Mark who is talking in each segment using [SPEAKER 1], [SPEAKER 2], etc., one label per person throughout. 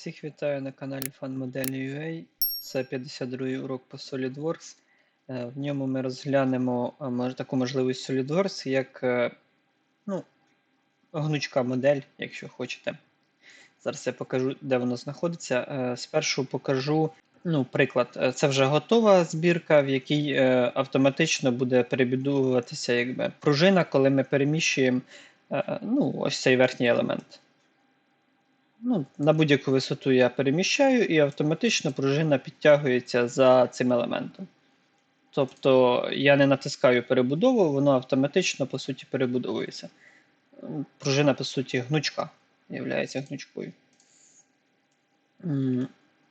[SPEAKER 1] Всіх вітаю на каналі FunModel.ua. Це 52-й урок по SolidWorks. Е, В ньому ми розглянемо е, таку можливість SolidWorks, як е, ну, гнучка модель, якщо хочете. Зараз я покажу, де воно знаходиться. Спершу покажу ну, приклад. Це вже готова збірка, в якій автоматично буде перебудовуватися якби, пружина, коли ми переміщуємо ну, ось цей верхній елемент. Ну, на будь-яку висоту я переміщаю, і автоматично пружина підтягується за цим елементом. Тобто я не натискаю перебудову, воно автоматично, по суті, перебудовується. Пружина, по суті, гнучка, є гнучкою.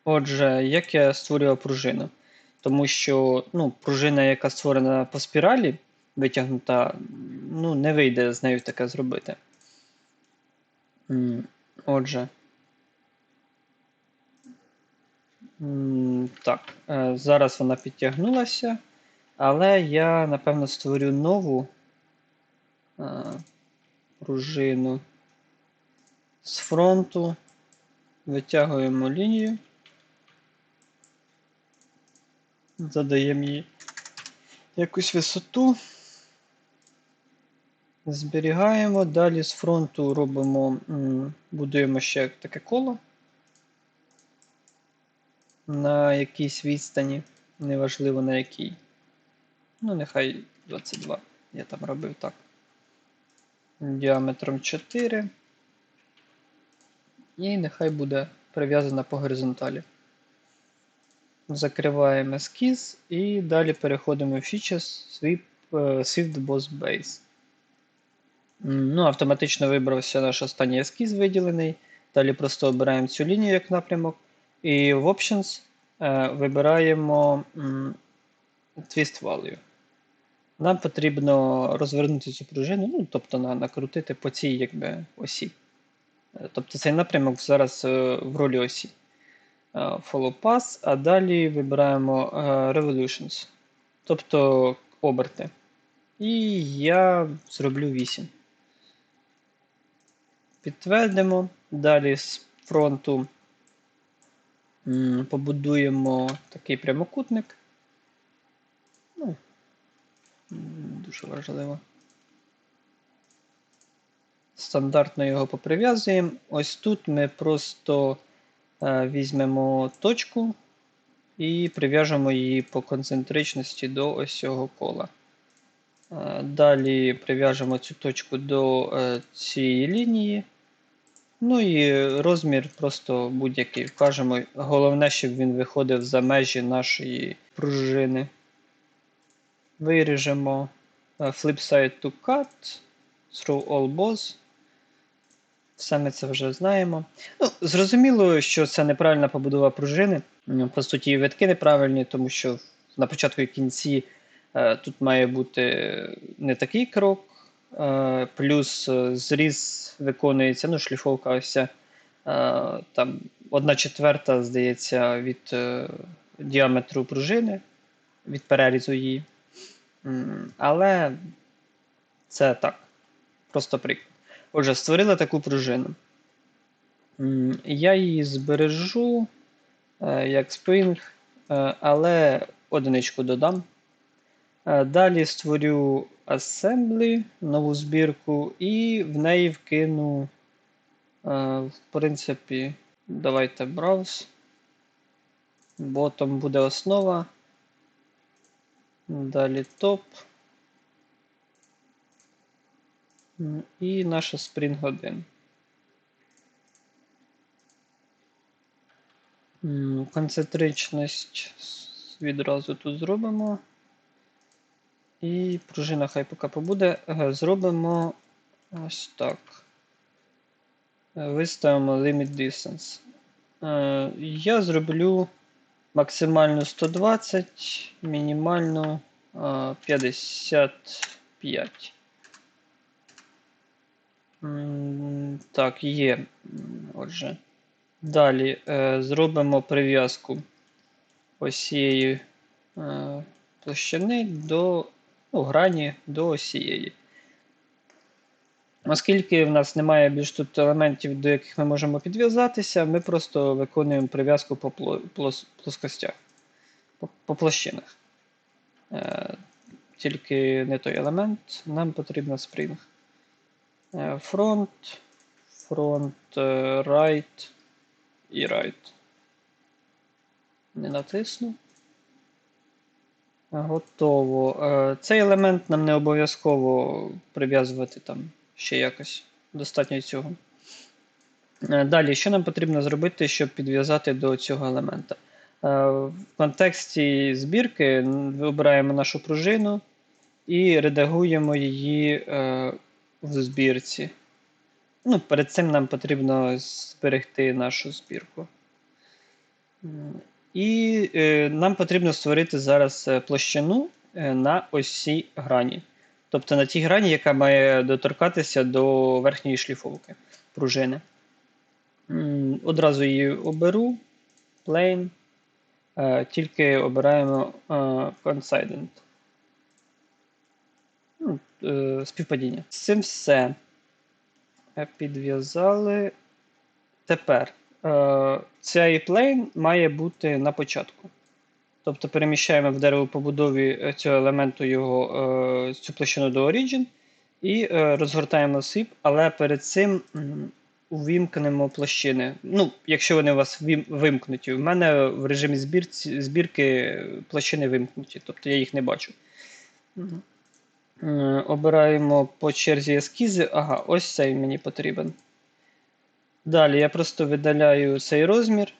[SPEAKER 1] Отже, як я створював пружину? Тому що ну, пружина, яка створена по спіралі, витягнута, ну, не вийде з нею таке зробити. Отже. Так, е, зараз вона підтягнулася, але я, напевно, створю нову е, пружину з фронту. Витягуємо лінію, задаємо їй якусь висоту, зберігаємо. Далі з фронту робимо, будуємо ще таке коло на якійсь відстані, неважливо на якій. Ну, нехай 22. Я там робив так. Діаметром 4. І нехай буде прив'язана по горизонталі. Закриваємо ескіз і далі переходимо в Features Swift Boss Base. Ну, автоматично вибрався наш останній ескіз виділений. Далі просто обираємо цю лінію як напрямок. І в Options е, вибираємо Twist Value. Нам потрібно розвернути цю пружину, ну, тобто накрутити по цій якби, осі. Е, Тобто цей напрямок зараз е, в ролі осі. Follow Pass, а далі вибираємо Revolutions, тобто оберти. І я зроблю 8. Підтвердимо. Далі з фронту побудуємо такий прямокутник. Ну, дуже важливо. Стандартно його поприв'язуємо. Ось тут ми просто е, візьмемо точку і прив'яжемо її по концентричності до ось цього кола. Е, Далі прив'яжемо цю точку до е, цієї лінії. Ну і розмір просто будь-який вкажемо. Головне, щоб він виходив за межі нашої пружини. Виріжемо е, flip side to cut, through all boss. Все ми це вже знаємо. Ну, зрозуміло, що це неправильна побудова пружини. По суті, витки неправильні, тому що на початку і кінці е, тут має бути не такий крок. Е, плюс е, зріз виконується, ну, шліфовка ось ця, е, там одна четверта, здається, від діаметру пружини, від перерізу її. Але це так, просто приклад. Отже, створила таку пружину. Я її збережу як е, але одиничку додам. Далі створю Assembly, нову збірку, і в неї вкину, е, в принципі, давайте Browse. Bottom буде основа. Далі топ. І наша Spring 1. Концентричність відразу тут зробимо. І пружина хай поки побуде. Е, Зробимо ось так. Е, Виставимо Limit Distance. Е, Я зроблю максимальну 120, мінімальну е, 55. Так, є. Отже. Далі зробимо прив'язку ось цієї площини до ну, грані до осієї. Оскільки в нас немає більш тут елементів, до яких ми можемо підв'язатися, ми просто виконуємо прив'язку по плоскостях, по, площинах. Е, тільки не той елемент, нам потрібно Spring. Е, Front, front, е, right і right. Не натисну. Готово. Е, Цей елемент нам не обов'язково прив'язувати там ще якось. Достатньо цього. Е, Далі, що нам потрібно зробити, щоб підв'язати до цього елемента? Е, В контексті збірки вибираємо нашу пружину і редагуємо її в збірці. Ну, перед цим нам потрібно зберегти нашу збірку. І е, нам потрібно створити зараз е, площину е, на ось цій грані. Тобто на тій грані, яка має доторкатися до верхньої шліфовки пружини. Одразу її оберу. Plane. Е, Тільки обираємо coincident. Ну, Співпадіння. З цим все. Підв'язали. Тепер цей plane має бути на початку. Тобто переміщаємо в деревопобудові е, цього елементу його, е, цю площину до Origin і е, розгортаємо SIP, але перед цим увімкнемо площини. Ну, якщо вони у вас вимкнуті. У мене в режимі збірці, збірки площини вимкнуті, тобто я їх не бачу. Е, Обираємо по черзі ескізи. Ага, ось цей мені потрібен. Далі я просто видаляю цей розмір.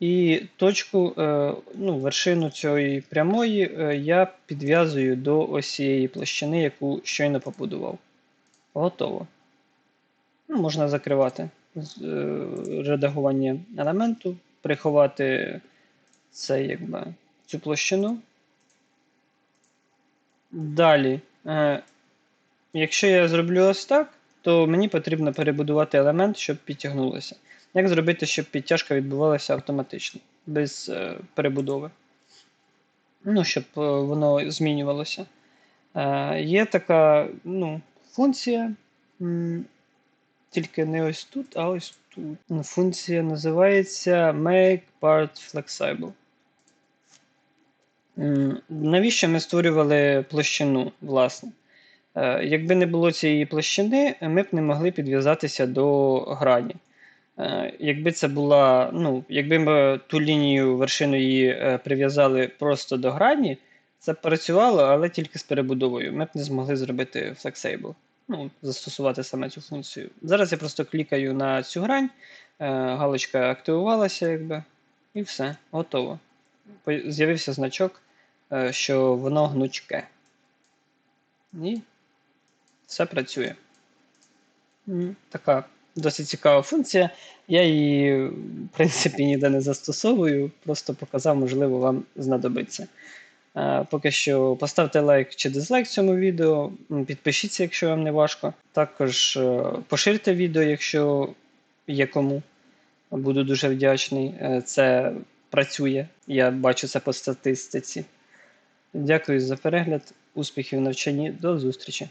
[SPEAKER 1] І точку, е, ну, вершину цієї прямої е, я підв'язую до ось цієї площини, яку щойно побудував. Готово. Ну, можна закривати е, редагування елементу, приховати це, якби, цю площину. Далі, якщо я зроблю ось так, то мені потрібно перебудувати елемент, щоб підтягнулося. Як зробити, щоб підтяжка відбувалася автоматично, без е, перебудови? Ну, щоб е, воно змінювалося. Е, є така ну, функція, тільки не ось тут, а ось тут. Ну, Функція називається Make Part Flexible. Навіщо ми створювали площину, власне? Е, Якби не було цієї площини, ми б не могли підв'язатися до грані. Е, Якби це була, ну, якби ми ту лінію вершину її е, прив'язали просто до грані, це працювало, але тільки з перебудовою. Ми б не змогли зробити flexible, ну, застосувати саме цю функцію. Зараз я просто клікаю на цю грань, галочка активувалася, якби, і все, готово. З'явився значок, що воно гнучке. І все працює. Така досить цікава функція. Я її, в принципі, ніде не застосовую, просто показав, можливо, вам знадобиться. Е, Поки що поставте лайк чи дизлайк цьому відео, підпишіться, якщо вам не важко. Також е, поширте відео, якщо є кому. Буду дуже вдячний. Е, Це працює. Я бачу це по статистиці. Дякую за перегляд. Успіхів в навчанні. До зустрічі!